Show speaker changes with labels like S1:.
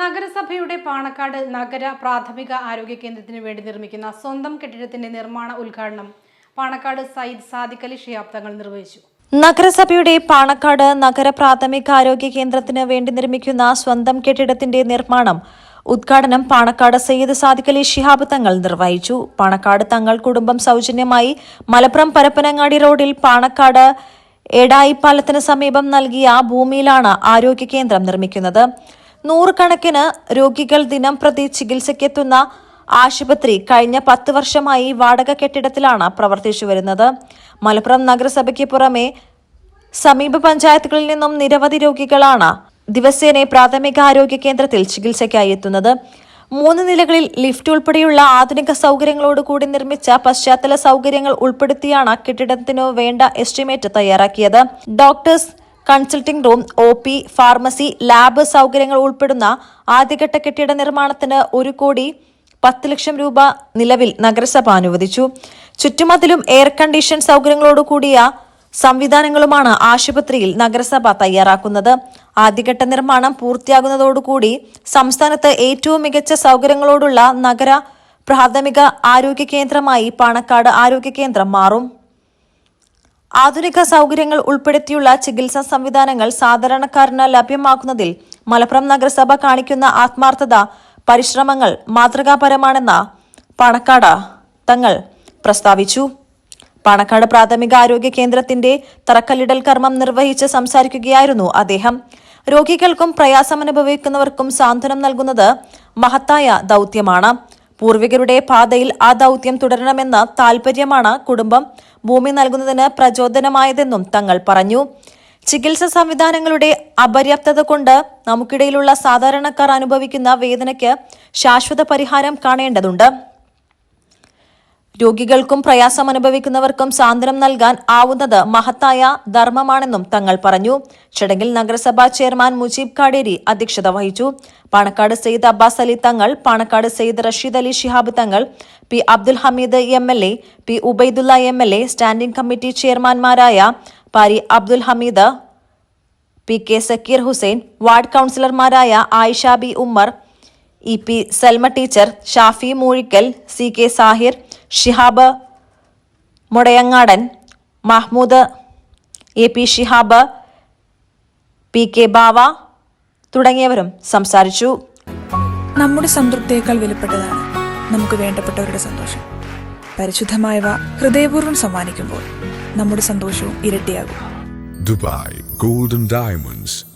S1: നഗരസഭയുടെ പാണക്കാട് നഗര പ്രാഥമിക ആരോഗ്യ കേന്ദ്രത്തിന് വേണ്ടി നിർമ്മിക്കുന്ന സ്വന്തം കെട്ടിടത്തിന്റെ നിർമ്മാണ ഉദ്ഘാടനം പാണക്കാട് സയ്യിദ് സാദിഖ് അലി ഷിഹാബ് തങ്ങൾ നിർവഹിച്ചു.
S2: നഗരസഭയുടെ പാണക്കാട് നഗര പ്രാഥമിക ആരോഗ്യ കേന്ദ്രത്തിന് വേണ്ടി നിർമ്മിക്കുന്ന സ്വന്തം കെട്ടിടത്തിന്റെ നിർമ്മാണം ഉദ്ഘാടനം പാണക്കാട് സയ്യിദ് സാദിഖ് അലി ശിഹാബ് തങ്ങൾ നിർവഹിച്ചു. പാണക്കാട് തങ്ങൾ കുടുംബം സൗജന്യമായി മലപ്പുറം പരപ്പനങ്ങാടി റോഡിൽ പാണക്കാട് എടായിപ്പാലത്തിന് സമീപം നൽകിയ ഭൂമിയിലാണ് ആരോഗ്യ കേന്ദ്രം നിർമ്മിക്കുന്നത്. നൂറുകണക്കിന് രോഗികൾ ദിനം പ്രതി ചികിത്സയ്ക്കെത്തുന്ന ആശുപത്രി കഴിഞ്ഞ പത്ത് വർഷമായി വാടക കെട്ടിടത്തിലാണ് പ്രവർത്തിച്ചു വരുന്നത്. മലപ്പുറം നഗരസഭയ്ക്ക് പുറമെ സമീപ പഞ്ചായത്തുകളിൽ നിന്നും നിരവധി രോഗികളാണ് ദിവസേന പ്രാഥമിക ആരോഗ്യ കേന്ദ്രത്തിൽ ചികിത്സയ്ക്കായി എത്തുന്നത്. മൂന്ന് നിലകളിൽ ലിഫ്റ്റ് ഉൾപ്പെടെയുള്ള ആധുനിക സൗകര്യങ്ങളോടുകൂടി നിർമ്മിച്ച പശ്ചാത്തല സൗകര്യങ്ങൾ ഉൾപ്പെടുത്തിയാണ് കെട്ടിടത്തിനു വേണ്ട എസ്റ്റിമേറ്റ് തയ്യാറാക്കിയത്. Doctors consulting room O P pharmacy lab സൗകര്യങ്ങൾ ഉൾപ്പെടുന്ന ആദ്യഘട്ട കെട്ടിട നിർമ്മാണത്തിന് ഒരു കോടി പത്ത് ലക്ഷം രൂപ നിലവിൽ നഗരസഭ അനുവദിച്ചു. ചുറ്റുമതിലും എയർ കണ്ടീഷൻ സൗകര്യങ്ങളോടുകൂടിയ സംവിധാനങ്ങളുമാണ് ആശുപത്രിയിൽ നഗരസഭ തയ്യാറാക്കുന്നത്. ആദ്യഘട്ട നിർമ്മാണം പൂർത്തിയാകുന്നതോടുകൂടി സംസ്ഥാനത്ത് ഏറ്റവും മികച്ച സൗകര്യങ്ങളോടുള്ള നഗര പ്രാഥമിക ആരോഗ്യ കേന്ദ്രമായി പാണക്കാട് ആരോഗ്യ കേന്ദ്രം മാറും. ആധുനിക സൗകര്യങ്ങൾ ഉൾപ്പെടുത്തിയുള്ള ചികിത്സാ സംവിധാനങ്ങൾ സാധാരണക്കാരന് ലഭ്യമാക്കുന്നതിൽ മലപ്പുറം നഗരസഭ കാണിക്കുന്ന ആത്മാർത്ഥത പരിശ്രമങ്ങൾ മാതൃകാപരമാണെന്ന പാണക്കാട് തങ്ങൾ പ്രസ്താവിച്ചു. പാണക്കാട് പ്രാഥമിക ആരോഗ്യ കേന്ദ്രത്തിന്റെ തറക്കല്ലിടൽ കർമ്മം നിർവഹിച്ച് സംസാരിക്കുകയായിരുന്നു അദ്ദേഹം. രോഗികൾക്കും പ്രയാസമനുഭവിക്കുന്നവർക്കും സാന്ത്വനം നൽകുന്നത് മഹത്തായ ദൗത്യമാണ്. പൂർവികരുടെ പാതയിൽ ആ ദൗത്യം തുടരണമെന്ന താൽപര്യമാണ് കുടുംബം. ഭൂമി നൽകുന്നതിന് പ്രചോദനമായതെന്നും തങ്ങൾ പറഞ്ഞു. ചികിത്സ സംവിധാനങ്ങളുടെ അപര്യാപ്തത കൊണ്ട് നമുക്കിടയിലുള്ള സാധാരണക്കാർ അനുഭവിക്കുന്ന വേദനയ്ക്ക് ശാശ്വത പരിഹാരം കാണേണ്ടതുണ്ട്. രോഗികൾക്കും പ്രയാസം അനുഭവിക്കുന്നവർക്കും സാന്ത്വനം നൽകാൻ ആവുന്നത് മഹത്തായ ധർമ്മമാണെന്നും തങ്ങൾ പറഞ്ഞു. ചടങ്ങിൽ നഗരസഭാ ചെയർമാൻ മുജീബ് കാടേരി അധ്യക്ഷത വഹിച്ചു. Panakkad Syed Abbas Ali Thangal Panakkad Syed Rashid Ali Shihab Thangal P Abdul Hameed M L A P Ubaidulla M L A standing committee ചെയർമാൻമാരായ Pari Abdul Hameed P K Zakir Hussain ward കൌൺസിലർമാരായ Ayisha B Ummer E P Salma teacher Shafi Moozhikkal C K Sahir Shihab Mudayangadan Mahmood A P Shihab P K Bava തുടങ്ങിയവരും സംസാരിച്ചു.
S3: നമ്മുടെ സംതൃപ്തിയേക്കാൾ വിലപ്പെട്ടതാണ് നമുക്ക് വേണ്ടപ്പെട്ടവരുടെ സന്തോഷം. പരിശുദ്ധമായവ ഹൃദയപൂർവം സമ്മാനിക്കുമ്പോൾ നമ്മുടെ സന്തോഷവും ഇരട്ടിയാകും.
S4: Dubai golden Diamonds,